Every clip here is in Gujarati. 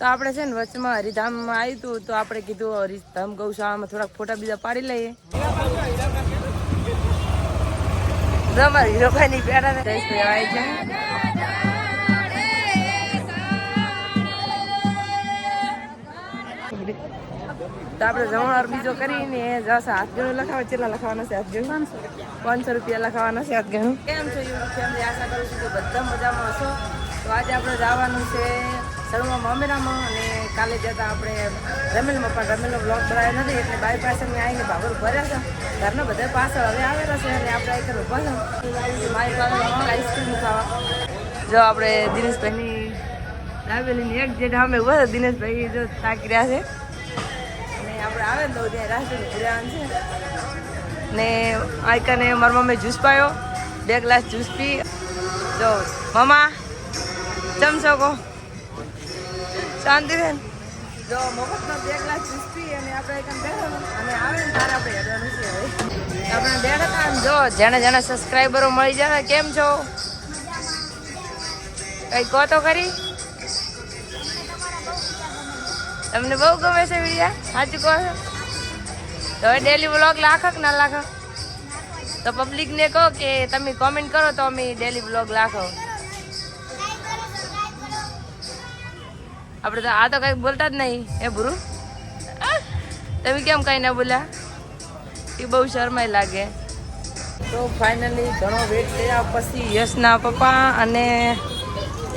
તો આપણે છે ને વચમાં હરિધામમાં આવ્યું હતું તો આપણે કીધું હરિધામ ગૌશાળામાં થોડાક ફોટા બીજા પાડી લઈએ. જો અમારા હીરોભાઈ ની? પેડા ને આવી છે. તો આપણે જમણવાર બીજો કરીને જશે હાથ ગણું લખાવે કેટલા લખાવાના છે હાથ ગણું? પાંચસો રૂપિયા. લખાવાના છે હાથ ગણું. કેમ છો યુટ્યુબ ફેમિલી? આશા કરું છું કે બધા મજામાં હશો. તો આજે આપણે જવાનું છે સળમાં મમેરામાં અને કાલે જતા આપણે રમેલમાં પણ રમેલનો બ્લોક બનાવ્યો નથી, એટલે બાઈ પાસે મેં આવીને ભાગર ભર્યા હતા. ઘરના બધા પાછળ હવે આવેલા છે અને આપણે એક ઊભા છે મારી પાસે આઈસ્ક્રીમ ખાવા. જો આપણે દિનેશભાઈની દાબેલીની એક જે ઢામે ઊભા છે. દિનેશભાઈ જો તાકી રહ્યા છે. ને આપણે આવે ને તો ત્યાં રાષ્ટ્રીય ભૂરાન છે. ને આઈકાને મારા મમ્મી જ્યુસ પાયો. બે ગ્લાસ જ્યુસ પી. જો મમા ચમચો કો શાંતિ બેન જો મફતનો બે ગ્લાસ જ્યુસ પી અને આપણે આઈકન બેઠા અને આવે ને તારે આપણે હેડવાનું છે આપણે બેઠા જો, જેને જેને સબસ્ક્રાઈબરો મળી જાય કેમ છો? કઈ કહો તો ખરી? તમને બહુ ગમે છે વિડિયા? સાચું કહો છો? તો હવે ડેલી વ્લોગ લાખો કે ના લાખો તો પબ્લિકને કહો કે તમે કોમેન્ટ કરો તો અમે ડેલી વ્લોગ લાખો આપણે તો આ તો કઈ બોલતા જ નહીં એ ભૂરું તમે કેમ કઈ ના બોલ્યા? એ બહુ શરમાય લાગે. તો ફાઇનલી ઘણો વેટ કર્યા પછી યશના પપ્પા અને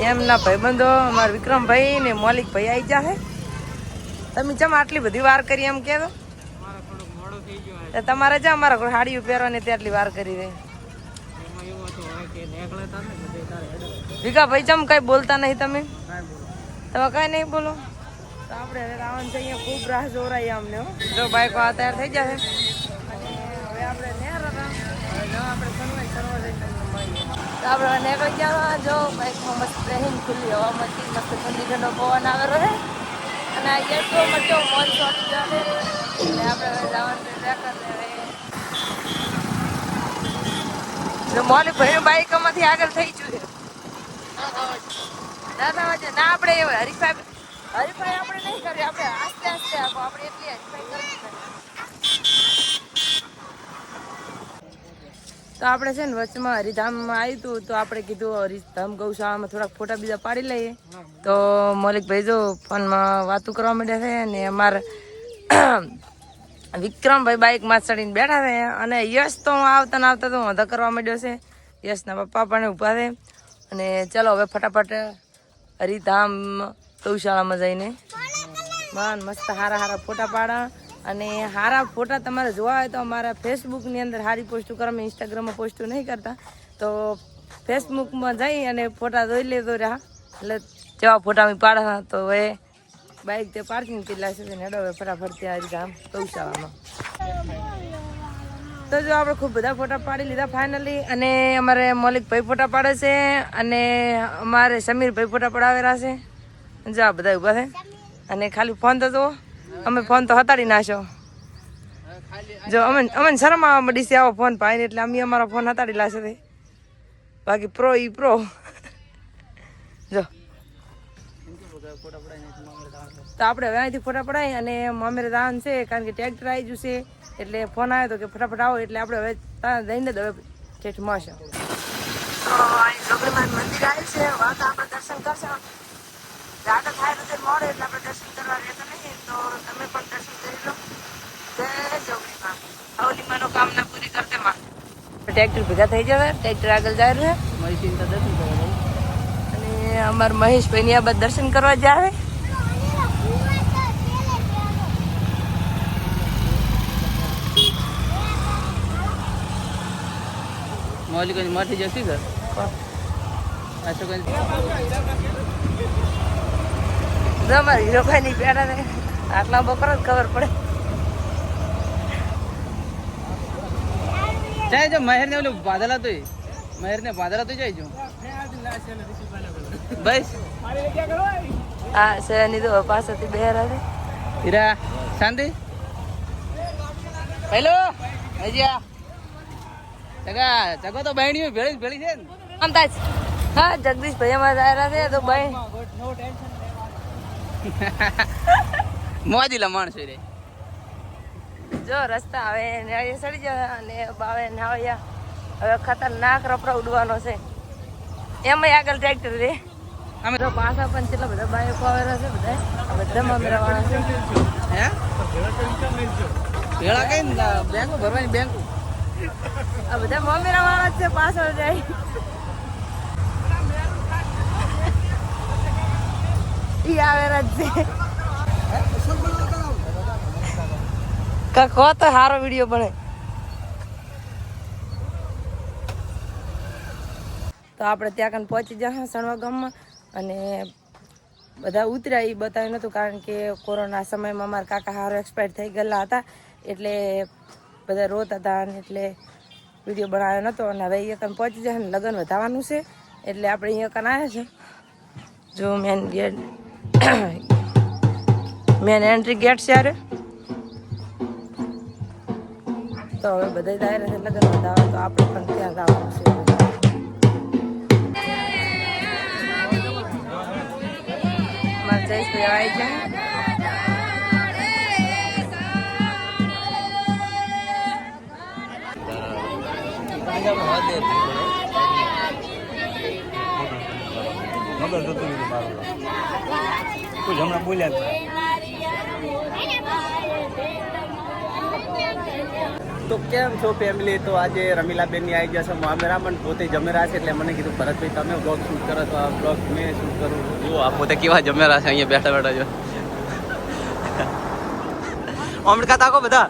એમના ભાઈબંધો અમારા વિક્રમભાઈ ને મૌલિકભાઈ આવી જાય છે તમે ચમ આટલી બધી વાર કરી એમ કે તમારે જ અમારા સાડી પહેરવાની તેટલી વાર કરી દે ભીખા ભાઈ ચમ કઈ બોલતા નહીં તમે? તમે કઈ નહીં બોલો તો આપણે હવે રાવણ છે અહીંયા ખૂબ રાહ જોરાઈ અમને હો. જો બાઈકો આ તૈયાર થઈ જશે અને હવે આપણે નેર હતા હવે જો આપણે સનવાઈ સનવા જઈને તમને મળીએ તો આપણે નીકળી ગયા જો બાઈકમાં મસ્ત બેહીને ખુલ્લી હવામાંથી મસ્ત ઠંડી ઠંડો પવન આવેલો છે અને આ એટલો મચો મોજ ચોટી ગયો છે એટલે આપણે હવે જવાનું છે ટ્રેકર ને હવે મોલી ભાઈ બાઈકમાંથી આગળ થઈ ગયું તો આપણે છે ને વચમાં હરિધામમાં આવ્યું હતું તો આપણે કીધું હરિધામ ગૌશાળામાં થોડાક ફોટા બીજા પાડી લઈએ. તો મલિકભાઈ જો ફોનમાં વાતો કરવા માંડ્યા છે ને અમારા વિક્રમભાઈ બાઇકમાં ચડીને બેઠા છે અને યશ તો હું આવતા ને આવતા તો વાંધો કરવા માંડ્યો છે. યશના પપ્પા પણ ઊભા છે. અને ચલો હવે ફટાફટ હરિધામ ગૌશાળામાં જઈને. માન મસ્ત હારા હારા ફોટા પાડા. અને હારા ફોટા તમારે જોવા હોય તો અમારા ફેસબુકની અંદર સારી પોસ્ટ કરો. અમે ઇન્સ્ટાગ્રામમાં પોસ્ટ નહીં કરતા. તો ફેસબુકમાં જઈ અને ફોટા જોઈ લેતો રહ્યા એટલે જેવા ફોટા અમે પાડા તો હવે બાઇક તે પાર્કિંગથી છે ને હેડો ફટાફટ ત્યાં હરિધામ ગૌશાળામાં. તો જો આપણે ખૂબ બધા ફોટા પાડી લીધા ફાઇનલી અને અમારે મૌલિકભાઈ ફોટા પાડે છે અને અમારે સમીરભાઈ ફોટા પડાવેલા છે. જો આ બધા ઊભા છે. અને ખાલી ફોન તો જુઓ. અમે ફોન તો હતાડી નાખ્યો. જો અમે અમને શરમ આવવા મળી છે આવો ફોન પાઈને એટલે અમે અમારો ફોન હતાડી લાશે બાકી પ્રો ઈ પ્રો જો. તો આપણે હવે અહીંથી ફોટા પડાય અને મામેરે દાન છે કારણ કે ટ્રેક્ટર આવી ગયું છે એટલે ફોન આવ્યો તો કે ફટાફટ આવો એટલે આપણે હવે ત્યાં જઈને જ હવે ઠેઠ મળશે. તો અહીં મંદિર આવે છે આપણે દર્શન કરશું. જાતે થાય તો મળે એટલે આપણે દર્શન કરવા રહેતા નહીં તો તમે પણ દર્શન કરી લો. જય જોગણીમાં હવલી મનોકામના પૂરી કરતે માં. ટ્રેક્ટર ભેગા થઈ જવે ટ્રેક્ટર આગળ જાય છે અને અમારા મહેશભાઈ ની આ દર્શન કરવા જાવે મૌલિકગંજમાંથી જશી સર અશોકગંજ જો અમારા હીરોભાઈ ની પેડા ને આટલા બકરો જ ખબર પડે. જાય જો મહેર ને ઓલું બાદલ હતો મહેર ને બાદલ હતો જાય જો. બસ. હા સરની તો પાસેથી બેર હતી હીરા શાંતિ? હેલો? હજીયા. જગા જગો તો બહેણીઓ ભેળી ભેળી છે ને. થાય હા જગદીશ ભાઈ અમારે આવ્યા છે તો ભાઈ લમણ માણસો રે. જો રસ્તા હવે સડી જાય અને બાવે નાવ્યા હવે ખતરનાક રપરા ઉડવાનો છે. એમાં આગળ ટ્રેક્ટર રે. અમે તો પાછા પણ કેટલા બધા બાઈકો આવેલા છે બધા બધા મમ્મી વાળા છે. હે? ભેળા કઈ ને બેંકો ભરવાની બેંકો. આ બધા મમ્મી વાળા જ છે પાછળ જાય. ઈ આવેલા જ છે. કા તો સારો વીડિયો બને. તો આપણે ત્યાં કન પહોંચી જશે સણવા ગામમાં. અને બધા ઉતર્યા એ બતાવ્યું નહોતું કારણ કે કોરોના સમયમાં મારા કાકા હારો એક્સપાયર થઈ ગયેલા હતા. એટલે બધા રોતા હતા અને એટલે વીડિયો બનાવ્યો નહોતો અને હવે અહીંયા કન પહોંચી જાય ને લગ્ન વધારવાનું છે. એટલે આપણે અહીંયા કન આવ્યા છે. જો main gate main entry gate છે અરે તો હવે બધા છે લગ્ન વધારવા. તો આપણે પણ ત્યાં જવાનું છે. મારા જયેશભાઈ આવી જાય મગર જતું કોઈ હમણાં બોલ્યા તો કેમ છો ફેમિલી તો આજે રમીલાબેનની આવી ગયા છે મામેરામન પોતે જમેરા છે એટલે મને કીધું ભરતભાઈ તમે બ્લોગ શૂટ કરો તો આ બ્લોગ મેં શૂટ કરું. જો આ પોતે કેવા જમેરા છે અહીંયા બેઠા બેઠા જો. ઓમડકા તાકો બધા.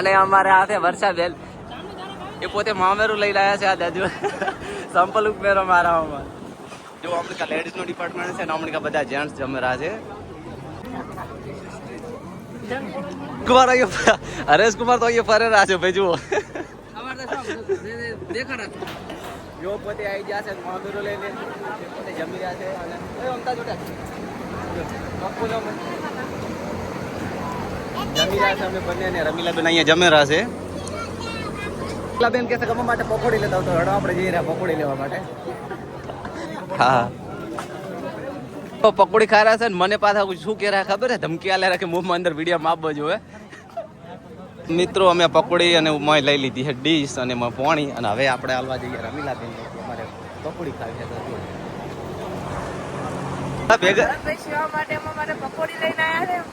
અને અમારે હાથે વર્ષાબેન એ પોતે મામેરું લઈ લાયા છે આ દાદુ. સંપલ ઉપમેરો મારામાં જો અમૃકા લેડીઝનું ડિપાર્ટમેન્ટ છે ને અમૃકા બધા જેન્ટ્સ જમેરા છે. કુમાર અહીંયા હરેશ કુમાર તો અહીંયા ફરે રહ્યા છે ભાઈ જુઓ. જો પોતે આવી ગયા છે મામેરો લઈને પોતે જમી રહ્યા છે અને અમતા જોટા પપ્પુ જો અમે. જમી રહ્યા છે અમે બંને ને રમીલાબેન અહીંયા જમી રહ્યા છે. રમીલાબેન માટે પકોડી લેતા તો હડો આપણે જઈ રહ્યા પકોડી લેવા માટે. હા પકોડી ખા રહ્યા છે ને મને પાછા શું કે રહ્યા ખબર છે ધમકી આલે રાખે મોંમાં અંદર વીડિયો આપવો જોવે મિત્રો અમે પકોડી અને મય લઈ લીધી છે ડીશ અને મય પોણી અને હવે આપણે હાલવા જઈએ રમીલા બેન અમારે પકોડી ખાવી છે ભેગા માટે અમારા પકોડી લઈને આવ્યા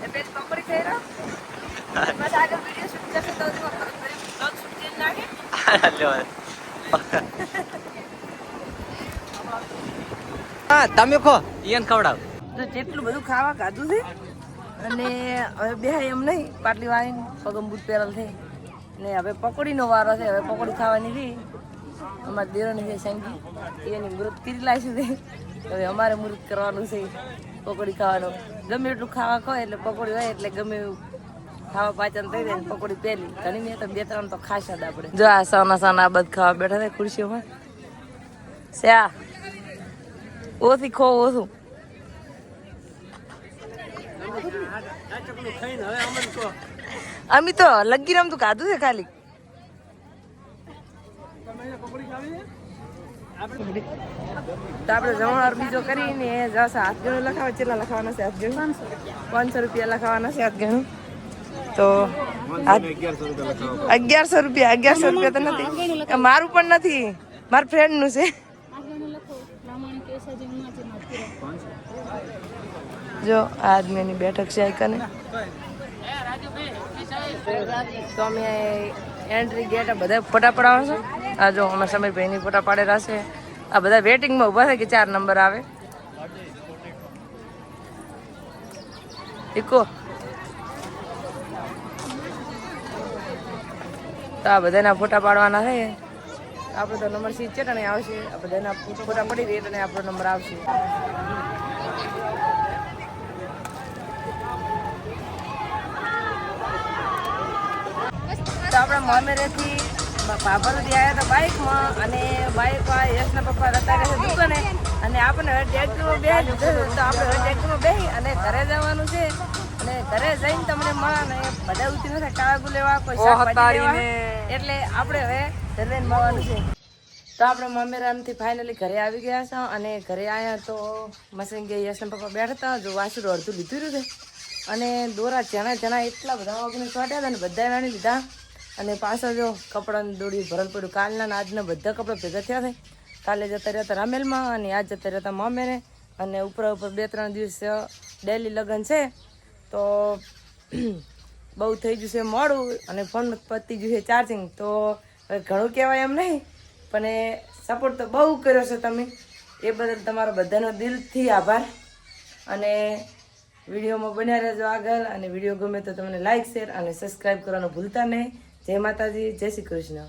છે પેલી પકોડી ખાઈ રહ્યા વીડિયો શૂટ કરશે તો શૂટ કરી નાખે લ્યો. હા તમે ખો એને ખવડાવ. તો જેટલું બધું ખાવા ખાધું છે અને હવે બે એમ નહીં પાટલી વાળીને પગમ બૂટ પહેરેલ છે. ને હવે પકોડીનો વારો છે હવે પકોડી ખાવાની હતી અમારા દેરોની છે સંગી એની મૃત કરી લાવીશું છે. હવે અમારે મૃત કરવાનું છે પકોડી ખાવાનું. ગમે એટલું ખાવા ખો એટલે પકોડી હોય એટલે ગમે એવું ખાવા પાચન થઈ જાય પકોડી પહેલી ઘણી મેં તો બે ત્રણ તો ખાસ જ આપણે. જો આ સાના સાના બધા ખાવા બેઠા છે ખુરશીઓમાં. શ્યા. ઓથી ખો ઓછું. અમે તો લગી રમતું, કાધું છે ખાલી. તો આપણે જમણવાર બીજો કરીને જશે હાથ ગણું લખાવે, કેટલા લખાવાના છે? હાથ ગણું? પાંચસો રૂપિયા લખાવાના છે, હાથ ગણું. તો અગિયારસો રૂપિયા અગિયારસો રૂપિયા તો નથી. મારું પણ નથી. મારા ફ્રેન્ડનું છે. જો, આ આદમીની બેઠક છે આઈકને તો એન્ટ્રી ગેટ બધા ફોટા પડાવવા છે. આ જો અમે સમીરભાઈની ફોટા પાડેલા છે. આ બધા વેટિંગમાં ઊભા છે કે ચાર નંબર આવે? ઇકો તો આ બધાના ફોટા પાડવાના છે. આપણો તો નંબર સિત્તેર અને આવશે. આ બધાના ફોટા પડી રહી અને આપણો નંબર આવશે. તો મામેરેથી મોમેરેથી સુધી આવ્યા હતા બાઇકમાં અને બાઇકમાં યશના પપ્પા રતા રહે દુકાને. અને આપણને હવે ટ્રેક્ટરમાં બે તો આપણે હવે ટ્રેક્ટરમાં બેસી અને ઘરે જવાનું છે. અને ઘરે જઈને તમને મળે અને બધા ઉતરી નથી કાળા લેવા કોઈ શાકભાજી લેવા. એટલે આપણે હવે મળવાનું છે. તો આપણે મામેરામથી ફાઇનલી ઘરે આવી ગયા છો અને ઘરે આવ્યા તો ગઈ યશના પપ્પા બેઠા જો વાસુડું અડધું લીધું રહ્યું છે. અને દોરા જણા જણા એટલા બધા વાગને છોટ્યા હતા ને બધા વાણી લીધા. અને પાછળ જો કપડાં દોડી ભરલ પડ્યું. કાલના આજના બધા કપડાં ભેગા થયા છે. કાલે જતા રહ્યા હતા રામેલમાં અને આજ જતા રહ્યા હતા મમ્મીને અને ઉપર ઉપર બે ત્રણ દિવસ ડેલી લગ્ન છે. તો બહુ થઈ ગયું છે મોડું અને ફોન પતી ગયું છે ચાર્જિંગ તો ઘણું કહેવાય એમ નહીં, પણ એ સપોર્ટ તો બહુ કર્યો છે તમે. એ બદલ તમારો બધાનો દિલથી આભાર. અને વિડીયોમાં બન્યા રહેજો આગળ, અને વીડિયો ગમે તો તમને લાઈક શેર અને સબસ્ક્રાઈબ કરવાનું ભૂલતા નહીં. જય માતાજી, જય શ્રી કૃષ્ણ.